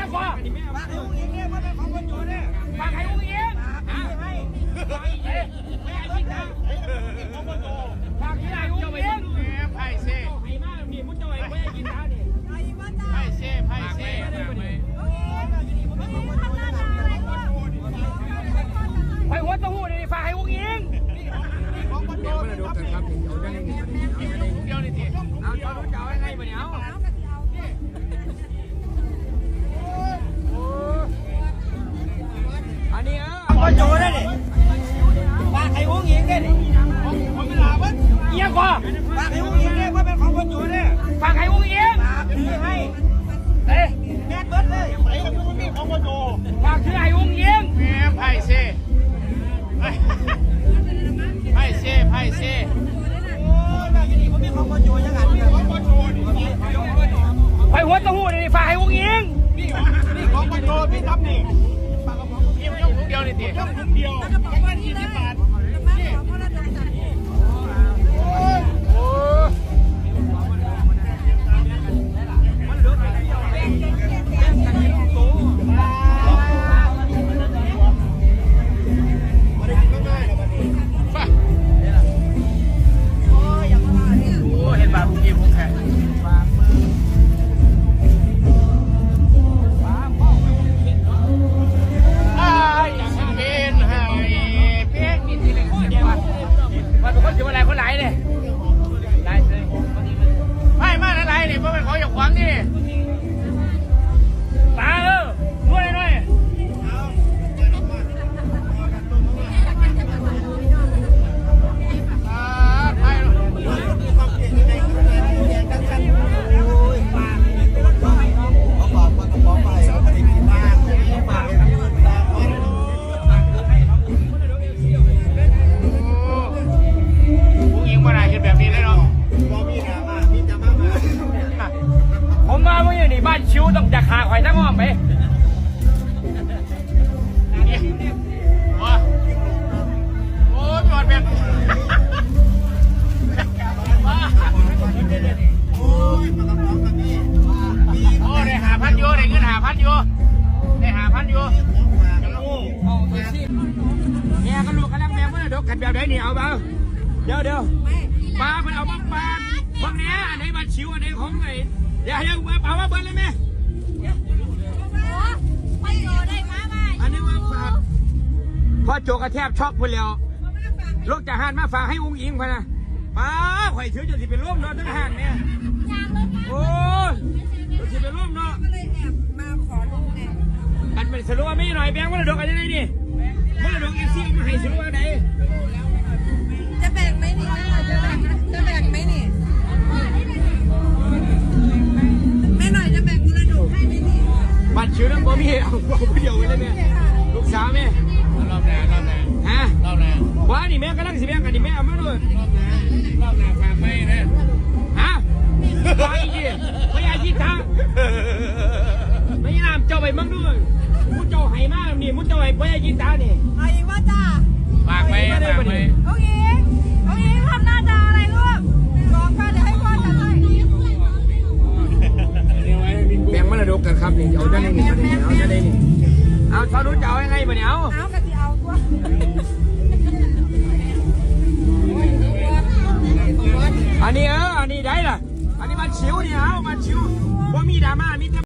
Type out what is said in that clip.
ยังกว่าฝากให้อุ้งอิงเนี่ยมันเป็นของคนอยู่เนี่ยฝากให้อุ้งอิงฝากให้ฝากให้ไม่ให้คิดนะฝากที่ไหนอุ้งอิงไพ่เซ่ให้มากมีมุ้งจอยไม่ให้กินนะนี่ไพ่เซ่ไพ่เซ่ไปหัวเต้าหู้นี่ฝากให้อุ้งอิงของคนโตนี่ครับนี่เดียวนี่ทีเอาเจ้ารู้จะเอายังไงมาเนี่ยเอา เออคนอยู่เนี่ยนี่ฝากให้อุ้งอิงเนี่ยนี่ผมไม่ลาวันยังกว่าฝากให้อุ้งอิงเนี่ยมันเป็นของคนอยู่เนี่ยฝากให้อุ้งอิงฝากที่ให้เอ้ยแม่เบิดเลยไอ้คนนี้ของคนโตฝากที่ไหนอุ้งอิงแม่ไพ่เซ่ไพ่เซ่ไพ่เซ่โอ้ยแบบนี้ผมมีของคนอยู่ยังไงเนี่ยของคนโตนี่ไปหัวเต้าหู้นี่ฝากให้อุ้งอิงนี่นี่ของคนโตพี่ทับนี่พี่ยกถุงเดียวนี่ที ยกถุงเดียวประมาณยี่สิบบาท ชิวต้องจะขาข่อยทั้งอ้อมไปโอ๊ยมันแบบโอ้ยโอ้ยหาพันอยูได้เงินหาพันอยูได้หาพันอยูแม่ก็ลูกกันแล้วแม่เมื่อเดี๋ยวกันแบบไหนนี่เอาเปล่าเดี๋ยวเดี๋ยวปลามันเอาบ้างปลาพวกเนี้ยอันไหนบ้านชิวอันไหนของไอ้เดี๋ยวเดี๋ยวมาปลาว่าเบิร์เลยแม่ โจกระแทบช็อกไปแล้วลูกจะหันมาฝากให้อุ้งอิงพะนะป้าข่อยถือจะสิเป็นร่วมเนาะทั้งหันเนี่ยโอ้ยจะสิเป็นร่วมเนาะกันเป็นสรุปว่าไม่หน่อยแบงค์ว่าดอกอะไรนี่ว่าดอกเอซี่มาให้สรุปว่าไหนจะแบ่งไหมนี่จะแบ่งจะแบ่งไหมนี่แม่หน่อยจะแบ่งมรดกให้ไหมนี่บัตรชื่อน้ำบ่มีเอาเอาผู้เดียวไว้เลยแม่ลูกสาวแม่ รอบหน้ารอบหน้าฮะรอบหน้าว่านี่แม่กำลังสิแบ่งกันนี่แม่เอามาด้วยรอบหน้ารอบหน้าฝากไม่นะฮะว่าอีกทีไม่อยากคิดทางไม่ยามเจ้าไปมั่งด้วยมุดเจ้าให้มากนี่มุดเจ้าให้ไม่อยากคิดทางนี่เอาอีกว่าจ้าฝากไม่ฝากไม่โอเคโอเคทำหน้าจาอะไรลูกบอกมาเดี๋ยวให้พ่อจัดให้แบ่งมรดกกันครับนี่เอาจะได้นี่เอาจะได้นี่เอาเขารู้จะเอายังไงบ่เนี่ยเอาเอากะทิเอาตัวอันนี้เอออันนี้ได้ล่ะอันนี้มันชิวนี่เอา Thank you.